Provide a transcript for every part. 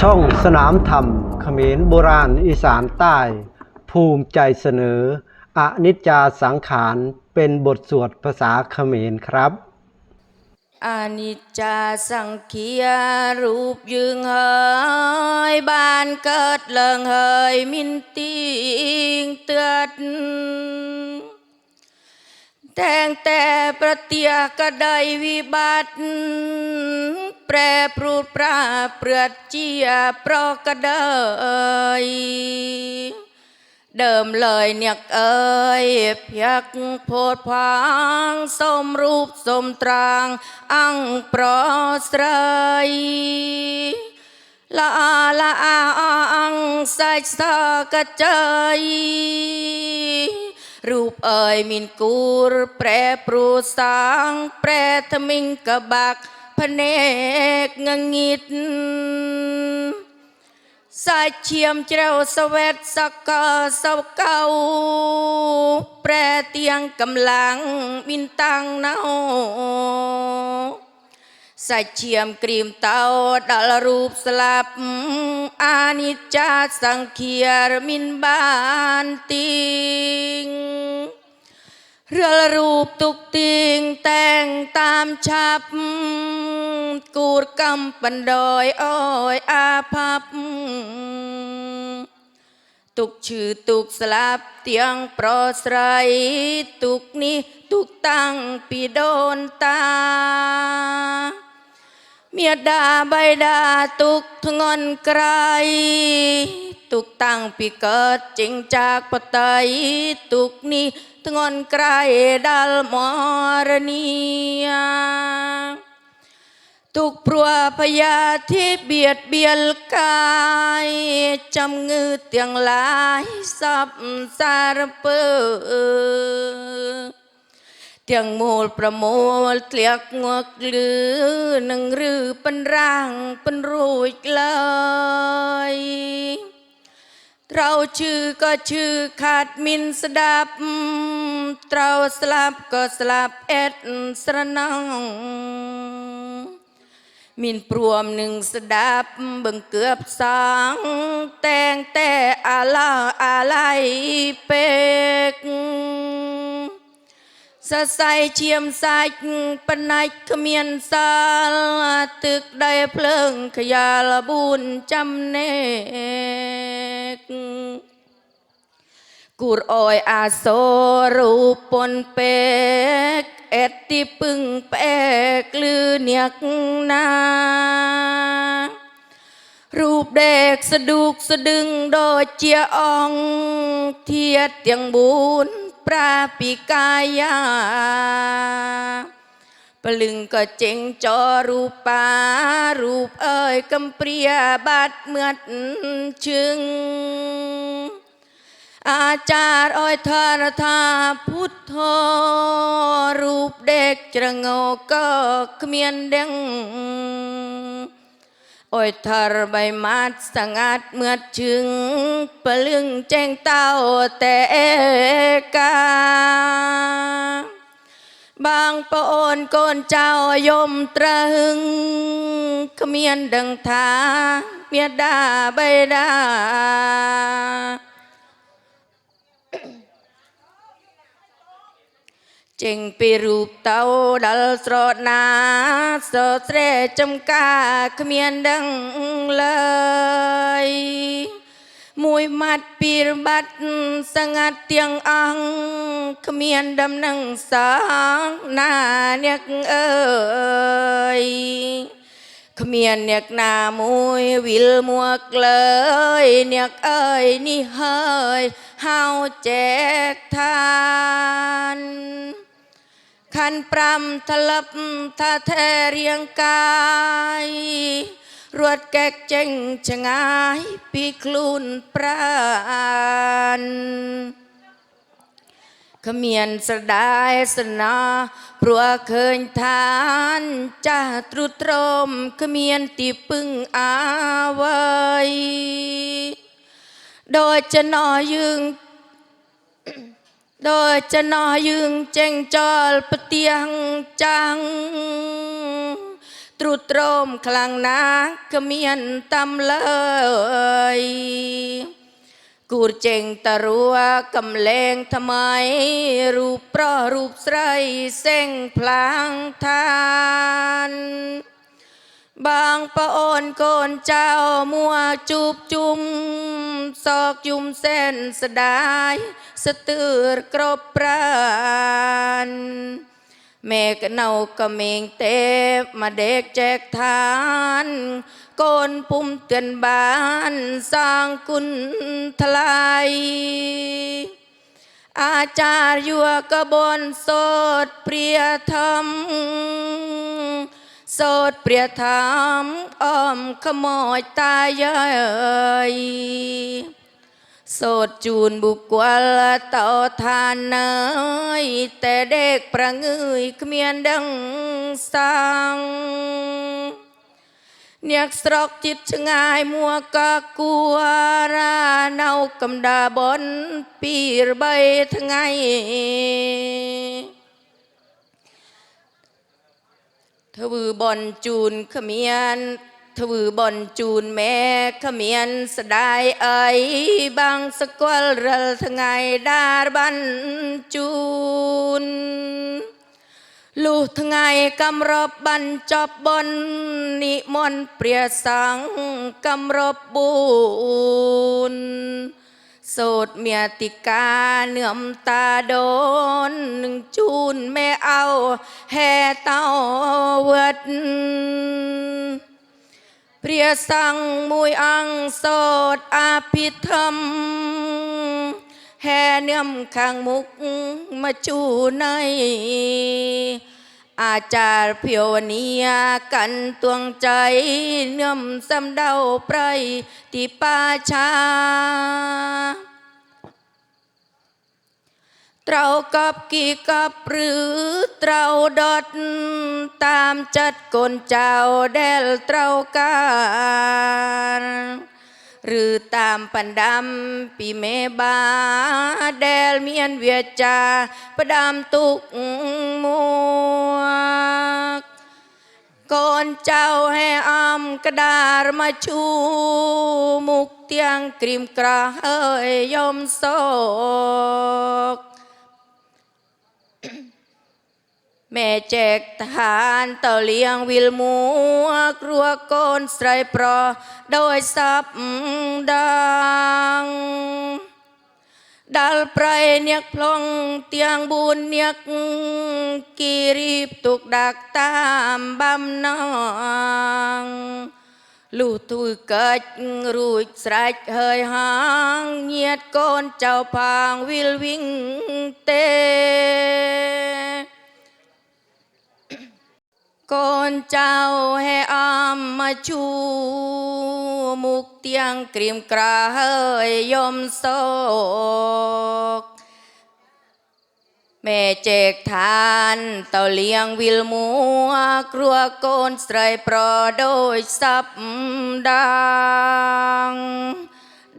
ช่องสนามธรรมเขมรโบราณอีสานใต้ ภูมิใจเสนอ อนิจจาสังขารเป็นบทสวดภาษาเขมรครับอนิจจาสังเขียรูปยึงเฮยบานเกิดเลิงเฮยมินติงเตือดแต่งแต่ประเตียก็ไดวิบัติ แปรปรูดปราเปลือดเจียเพราะกระเดยเดิมเลยเนี่ยเอ้ยเพียกโพดพางสมรูปสมตรางอังปรอสรยละอาละอาอังใส่สากระเจยรูปเอ่ยมินกูรแปรปรูสางแปรทมิงกะบัก พะเนกงงิดสายเชียมเจ้าสวดสักกะสาเก่าแปรเตียงกำลังมินตังเนาสายเชียมกรีมเตาดัลรูปสลับอานิจจาสังเคียรมินบานติง เรือรูปตุกติงแต่งตามชับ กูดกำปันดอยอ้อยอาพับ ตุกชื่อตุกสลับเตียงปลอสไรตุกนี้ตุกตั้งปีโดนตา เมียดาใบดาตุกทงอนไกร ตุกตั้งปีเกิดจริงจากปไตยตุกนี้ทงอนไกรดัลมรณียทุกพรัวพยาที่เบียดเบียนกายจำงือเตียงหลายสับสารเปือเตียงมูลประมูลเตียกงวกลือนังรือเป็นร่างเป็นรูอีกเลย เราชื่อก็ชื่อขาดมินสดับ เราสลับก็สลับเอ็ดสระนังมินปรวมหนึ่งสดับเบิ่งเกือบสางแตงแต่อาลาอาไลเป็ก สะใสเชียมสายปนัยขมียนสาลตึกได้เพลิงขยาละบุญจำเนกกูรออยอาโซรูปปนเปกเอ็ดที่ปึงเปกลือเนียกนารูปเด็กสะดุกสะดึงโดยเจียอองเทียดเตียงบุญ ปราปิกายาปลึงก็เจงจอรูปารูปเอ้ยกำเปรียบัดเมื่อชึง อาจารย์อ้อยทารธาพุทโธรูปเด็กจระโงก็เขมียนเด้ง โอ้ยทารใบมัดสงัดเมื่อจึงปลึงแจ้งเต้าแต่กาบางปอนโกนเจ้ายมตรึงเขมียนดังทาเมียดาใบดา ចេញពីរូបតោដល់ស្រណាសស្រែចំការគ្មានដឹងឡើយមួយម៉ាត់ពីរបាត់សងាត់ទៀងអង្គគ្មានដំណឹងសងណាអ្នកអើយគ្មានអ្នកណាមួយវិលមកលើយអ្នកអើយនេះហើយហៅចែកឋាន ขันปรำทะลับทาแทเรียงกาย รวดแกกเจงชะงายปีคลุนปราณขมียนสดายสนาปลัวเคยทานจ้าตรุตรมขมียนตีปึงอาไว้โดยจะนอยึง โดยจะนอยึงเจงจอลปะเตียงจัง ตรุตรมคลังนาขมียนตำเลยกูเจงตะรัวกำแลงทำไม รูปเพราะรูปใสเส้งพลางทาน บางปะโอนโกนเจ้ามัวจูบจุม ซอกยุมเส้นสดาย สตือกรบปรานแม่กเนากะเมงเตบมาเด็กแจกทานโกนปุ่มเตือนบ้านสร้างกุนทลายอาจารย์ยัวกระบนโสดเปรียธรรมโสดเปรียธรรมอ้อมขโมยตายเย้ย สดจูนบุกกวลต่อทานเนยแต่เด็กประงืยเขมียนดังสังเนียกสรอกจิตชงายมัวกะกัวราเนากำดาบนปีรใบทั้งไงเทวือบอนจูนเขมียน ทวือบอนจูนแม่ขเมียนสดายเอ๋ยบางสกวลรลทงไงดาบันจูนลูกทงไงกำรบบันจอบบนนิมนเปรียสังกำรบบุญสดเมียติกาเนื่อมตาโดนหนึ่งจูนแม่เอาแห่เต้าเวด เปรียสังมุยอังสดอภิธรรม แห่เนื่อมขังมุกมาจูในอาจารย์เพียวเนียกันตวงใจ เนื่อมสำเดาไพรติป้าชา เตรากับกี่กับหรือเตราดอดตามจัดกนเจ้าแดลเตราการหรือตามปันดำปีเมบาแดลเมียนเวียจาประดามตุกมัวกก่อนเจ้าให้อำกระดาษมาชูมุกเตียงกริมกระเฮยยอมโศก แม่แจกทหารเต่าเลี้ยงวิลมัวกลัวโกนไสรปรอโดยสับดัง ดัลไพรเนียกพลองเตียงบุญเนียกกีรีบตุกดักตามบำนองลูกตุยเกิดรูดสรายเฮ ยหางเงียดก้นเจ้าพางวิลวิ่งเตก่อาให้อามมาชูมุกเตียงกริมกระเฮยยมโศกแม่เจกทานเต่าเลี้ยงวิลมัวกลัวโกนไสรปรอโดยสับดัง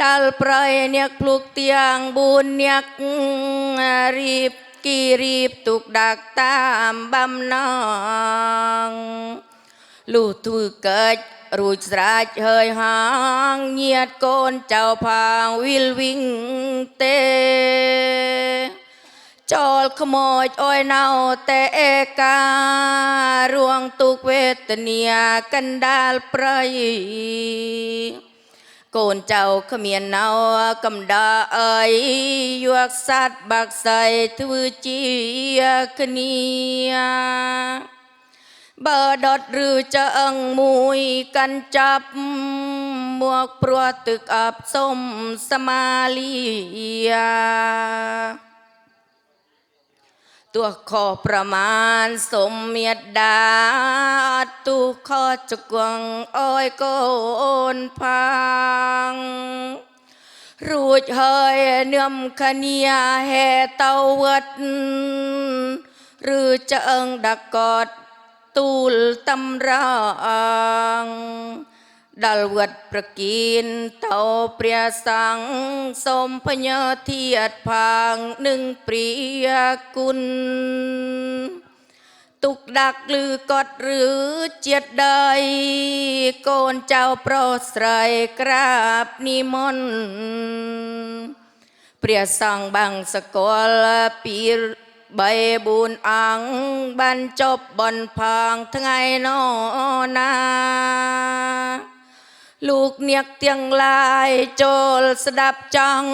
ดัลไพรเนียกพลุกเตียงบุญเนียกรีบ គេរៀបទុកដាក់តាមបំណងលុះធ្វើកិច្ចរួចស្រេចហើយហងញាតកូនចៅផាងវិលវិញទេចូលខ្មោចអើយណៅតែអេការួងទុកវេទនាកណ្ដាលប្រៃ โกนเจ้าขมียนเนากำดาเอ่ยยวกสัตบักใสทวจียคเนียบาดดหรือจะอังมวยกันจับหมวกปลวตึกอับสมสมาลียา ตัวขอประมาณสมเมียดดาตุขอจะกวงอ้อยโกนพัง รูดเฮยเนื่อมขเนียแห่เตาเวดหรือจะเอิงดักกอดตูลตำราง ดัลเวดประกินเตาเปรียสังสมพญาเทียดพางหนึ่งเปรียกุลตุกดักหรือกอดหรือเจียดใดโกนเจ้าโปรดใส่กราบนิมนต์เปรียสังบังสกอลปีใบบุญอังบรรจบบอนพางทั้งไงนอนา ลูกเนียกเตียงลายโจลสดับจัง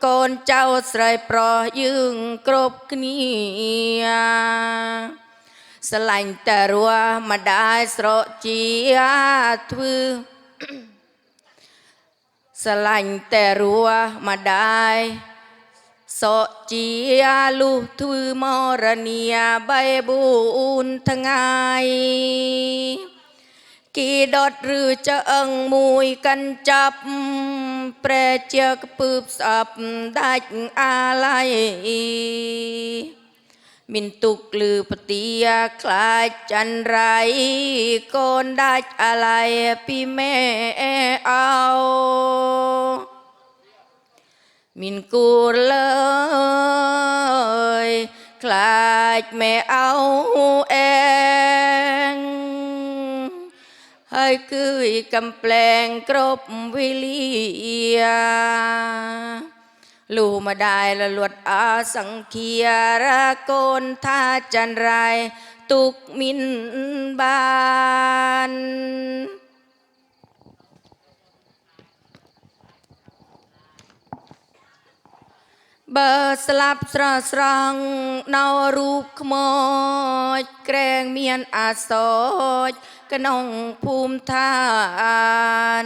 โกนเจ้าใส่ปรอยึงกรบเนียสลัญแต่รัวมาได้สระจียทวือสลัญแต่รัวมาได้โสจียลูทวือมรเนียใบบุญทั้งไง กี่ดอดหรือจะเอิงมวยกันจับ แปรเจียกปืบสับได้อะไรมินตุกลือปฏิยาคลายจันไรโกนได้อะไรพี่แม่เอา มินกูเลยคลายแม่เอาเอง ให้คือกำแปลงกรบวิลียลูมาได้ละลวดอาสังเคียระโกนท่าจันไร ตุกมินบาน បើស្លាប់ស្រស់ស្រង់ណៅរូបខ្មោចក្រែងមានអាសចក្នុងភូមិឋាន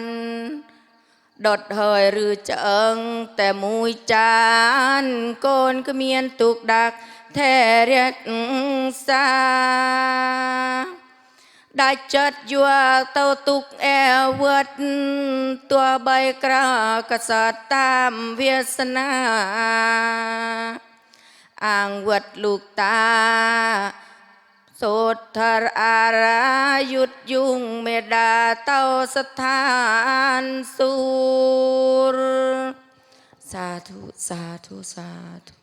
ដុតហើយឬចើងតែមួយចានកូនគ្មានទុកដាក់ថេរិតសា ได้จัดยัวเต้าตุกแอวเวิดตัวใบกรากษัตริย์ตามเวียสนาอ่างเวิดลูกตาโสดทรอารายุดยุงเมดาเต้าสถานสูร สาธุ สาธุ สาธุ